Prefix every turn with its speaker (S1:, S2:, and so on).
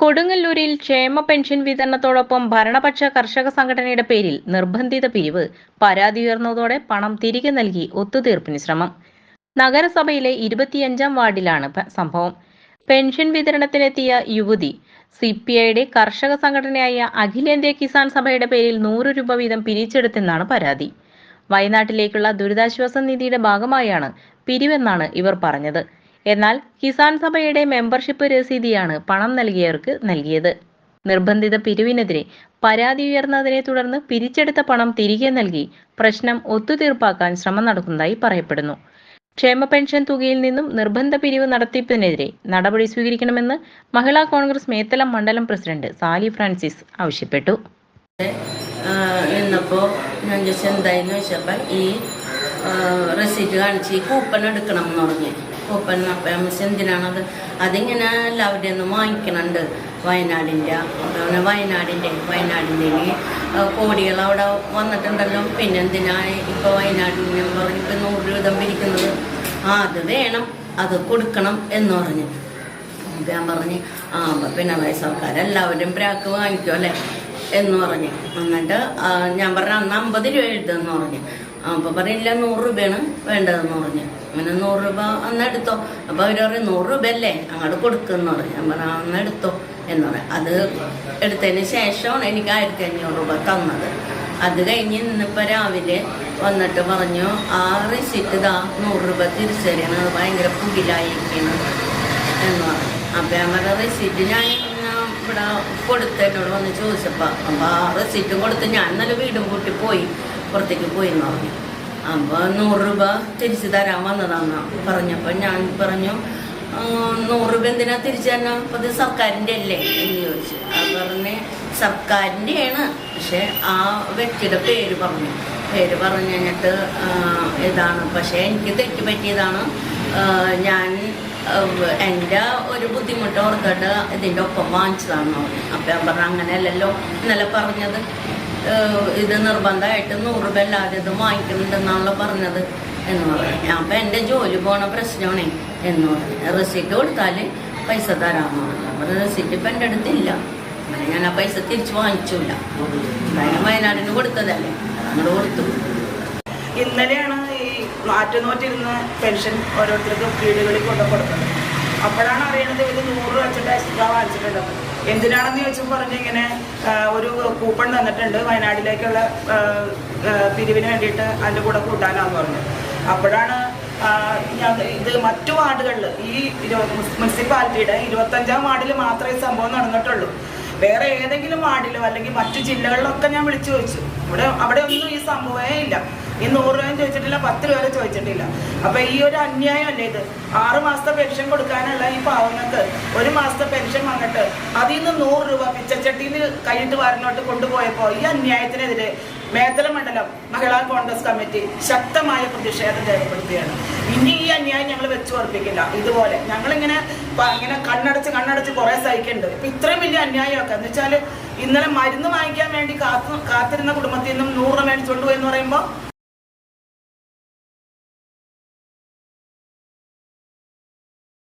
S1: കൊടുങ്ങല്ലൂരിൽ ക്ഷേമ പെൻഷൻ വിതരണത്തോടൊപ്പം ഭരണപക്ഷ കർഷക സംഘടനയുടെ പേരിൽ നിർബന്ധിത പിരിവ് പരാതി ഉയർന്നതോടെ പണം തിരികെ നൽകി ഒത്തുതീർപ്പിന് ശ്രമം. നഗരസഭയിലെ ഇരുപത്തിയഞ്ചാം വാർഡിലാണ് സംഭവം. പെൻഷൻ വിതരണത്തിനെത്തിയ യുവതി സി പി ഐയുടെ കർഷക സംഘടനയായ അഖിലേന്ത്യാ കിസാൻ സഭയുടെ പേരിൽ നൂറ് രൂപ വീതം പിരിച്ചെടുത്തെന്നാണ് പരാതി. വയനാട്ടിലേക്കുള്ള ദുരിതാശ്വാസ നിധിയുടെ ഭാഗമായാണ് പിരിവെന്നാണ് ഇവർ പറഞ്ഞത്. എന്നാൽ കിസാൻ സഭയുടെ മെമ്പർഷിപ്പ് രസീതിയാണ് പണം നൽകിയവർക്ക് നൽകിയത്. നിർബന്ധിത പിരിവിനെതിരെ പരാതി ഉയർന്നതിനെ തുടർന്ന് പിരിച്ചെടുത്ത പണം തിരികെ നൽകി പ്രശ്നം ഒത്തുതീർപ്പാക്കാൻ ശ്രമം നടക്കുന്നതായി പറയപ്പെടുന്നു. ക്ഷേമ പെൻഷൻ തുകയിൽ നിന്നും നിർബന്ധ പിരിവ് നടത്തിപ്പിനെതിരെ നടപടി സ്വീകരിക്കണമെന്ന് മഹിളാ കോൺഗ്രസ് മേത്തലം മണ്ഡലം പ്രസിഡന്റ് സാലി ഫ്രാൻസിസ് ആവശ്യപ്പെട്ടു.
S2: എന്നപ്പോൾ ഞാൻ ചോദിച്ചു എന്തായെന്ന് ചോദിച്ചപ്പോൾ ഈ റെസീറ്റ് കാണിച്ച് കൂപ്പൺ എടുക്കണം എന്ന് പറഞ്ഞ്. ഞാൻ ചോദിച്ചു എന്തിനാണത് അതിങ്ങനെ എല്ലാവരുടെ നിന്ന് വാങ്ങിക്കണുണ്ട് വയനാടിന്റെ. അതുപോലെ വയനാടിന്റെ വയനാടിന്റെ കോടികൾ അവിടെ വന്നിട്ടുണ്ടല്ലോ. പിന്നെ എന്തിനാ ഇപ്പോൾ പറഞ്ഞ് ഇപ്പം നൂറ് വീതം പിരിക്കുന്നത് ആ അത് വേണം അത് കൊടുക്കണം എന്ന് പറഞ്ഞു. ഞാൻ പറഞ്ഞ് ആ അപ്പൊ പിണറായി സർക്കാർ എല്ലാവരും ബ്രാക്ക് വാങ്ങിക്കും അല്ലേ? എന്ന് പറഞ്ഞു. എന്നിട്ട് ഞാൻ പറഞ്ഞു അന്ന് അമ്പത് രൂപ എഴുതുമെന്ന് പറഞ്ഞു. അപ്പൊ പറയില്ല നൂറ് രൂപയാണ് വേണ്ടതെന്ന് പറഞ്ഞു. അങ്ങനെ നൂറ് രൂപ അന്ന് എടുത്തോ. അപ്പൊ അവർ പറയും നൂറ് രൂപ അല്ലേ അങ്ങോട്ട് കൊടുക്കുമെന്ന് പറഞ്ഞു. ഞാൻ പറഞ്ഞു "ആ, അന്ന് എടുത്തോ. എന്ന് പറഞ്ഞു. അത് എടുത്തതിന് ശേഷമാണ് എനിക്ക് ആയിരത്തി അഞ്ഞൂറ് രൂപ തന്നത്. അത് കഴിഞ്ഞ് ഇന്നിപ്പോൾ രാവിലെ വന്നിട്ട് പറഞ്ഞു ആ റിസിറ്റ് ഇതാ നൂറ് രൂപ തിരിച്ചറിയണം അത് ഭയങ്കര പുകിലായിരിക്കണം എന്ന് പറഞ്ഞു. അപ്പം ഞാൻ പറഞ്ഞ റെസീറ്റ് ഞാൻ ഇവിടെ കൊടുത്ത് വന്ന് ചോദിച്ചപ്പോൾ അപ്പോൾ ആ റെസീറ്റും കൊടുത്ത് ഞാൻ നല്ല വീടും കൂട്ടി പോയി. പുറത്തേക്ക് പോയി എന്ന് പറഞ്ഞു അപ്പോൾ നൂറ് രൂപ തിരിച്ചു തരാൻ വന്നതാന്ന് പറഞ്ഞപ്പോൾ ഞാൻ പറഞ്ഞു "ആ, നൂറ് രൂപ എന്തിനാ തിരിച്ചു തരണം? അപ്പോൾ അത് സർക്കാരിന്റെ അല്ലേ എന്ന് ചോദിച്ചു. അത് പറഞ്ഞ് സർക്കാരിന്റെയാണ് പക്ഷെ ആ വ്യക്തിയുടെ പേര് പറഞ്ഞു. പേര് പറഞ്ഞു കഴിഞ്ഞിട്ട് ഇതാണ്. പക്ഷേ എനിക്ക് തെറ്റ് പറ്റിയതാണ്. ഞാൻ എന്റെ ഒരു ബുദ്ധിമുട്ട് ഓർത്തിട്ട് ഇതിന്റെ ഒപ്പം വാങ്ങിച്ചതാണെന്ന് പറഞ്ഞു. അപ്പം ഞാൻ പറഞ്ഞു അങ്ങനെയല്ലല്ലോ ഇന്നലെ പറഞ്ഞത്? ഇത് നിർബന്ധമായിട്ട് നൂറ് രൂപ അല്ലാതെ ഇത് വാങ്ങിക്കുന്നുണ്ടെന്നാണല്ലോ പറഞ്ഞത് എന്ന് പറഞ്ഞു. അപ്പം എന്റെ ജോലി പോണ പ്രശ്നമാണേ എന്ന് പറഞ്ഞു. റെസിപ്റ്റ് കൊടുത്താൽ പൈസ തരാമെന്ന് പറഞ്ഞു. അപ്പം റെസിപ്റ്റ് ഇപ്പം എന്റെ അടുത്തില്ല. അങ്ങനെ ഞാൻ ആ പൈസ തിരിച്ച് വാങ്ങിച്ചില്ല എന്തായാലും വയനാടിന് കൊടുത്തതല്ലേ. അങ്ങോട്ട് കൊടുത്തു.
S3: ഇന്നലെയാണ് ഈ മാറ്റുനോറ്റിരുന്ന് പെൻഷൻ ഓരോരുത്തർക്കും വീടുകളിൽ കൊണ്ടു കൊടുക്കുന്നത്. അപ്പോഴാണ് അറിയണത് ഇത് നൂറ് രൂപ വെച്ചിട്ട് എക്സ്ട്രാ വാങ്ങിച്ചിട്ടുണ്ടെന്ന് എന്തിനാണെന്ന് ചോദിച്ചപ്പോൾ പറഞ്ഞു ഇങ്ങനെ ഒരു കൂപ്പൺ തന്നിട്ടുണ്ട് വയനാട്ടിലേക്കുള്ള പിരിവിന് വേണ്ടിയിട്ട് അതിന്റെ കൂടെ കൂട്ടാനാന്ന് പറഞ്ഞു. അപ്പോഴാണ് ഇത് മറ്റു വാർഡുകളിൽ ഈ മുനിസിപ്പാലിറ്റിയുടെ ഇരുപത്തഞ്ചാം വാർഡിൽ മാത്രമേ സംഭവം നടന്നിട്ടുള്ളൂ. വേറെ ഏതെങ്കിലും വാർഡിലോ അല്ലെങ്കിൽ മറ്റു ജില്ലകളിലൊക്കെ ഞാൻ വിളിച്ചു ചോദിച്ചു. ഇവിടെ അവിടെ ഒന്നും ഈ സംഭവമേ ഇല്ല. ഈ നൂറ് രൂപയും ചോദിച്ചിട്ടില്ല പത്ത് രൂപ ചോദിച്ചിട്ടില്ല. അപ്പൊ ഈ ഒരു അന്യായം അല്ലേ ഇത്? ആറ് മാസത്തെ പെൻഷൻ കൊടുക്കാനുള്ള ഈ പാവങ്ങൾക്ക് ഒരു മാസത്തെ പെൻഷൻ വന്നിട്ട് അതിൽ നിന്ന് നൂറ് രൂപ പിച്ചച്ചട്ടിയിൽ കൈയിട്ട് വരനോട്ട് കൊണ്ടുപോയപ്പോൾ ഈ അന്യായത്തിനെതിരെ മേത്തല മണ്ഡലം കമ്മിറ്റി ശക്തമായ പ്രതിഷേധം രേഖപ്പെടുത്തുകയാണ് ഇനി ഈ അന്യായം ഞങ്ങൾ വെച്ചു ഉറപ്പിക്കില്ല. ഇതുപോലെ. ഞങ്ങളിങ്ങനെ ഇങ്ങനെ കണ്ണടച്ച് കണ്ണടച്ച് കുറെ സഹിക്കുന്നുണ്ട് ഇപ്പൊ ഇത്രയും വലിയ അന്യായമൊക്കെ. എന്ന് വെച്ചാൽ ഇന്നലെ മരുന്ന് വാങ്ങിക്കാൻ വേണ്ടി കാത്തു കാത്തിരുന്ന കുടുംബത്തിൽ നിന്നും നൂറ് രൂപ മേടിച്ചോണ്ട് പോയി എന്ന് പറയുമ്പോൾ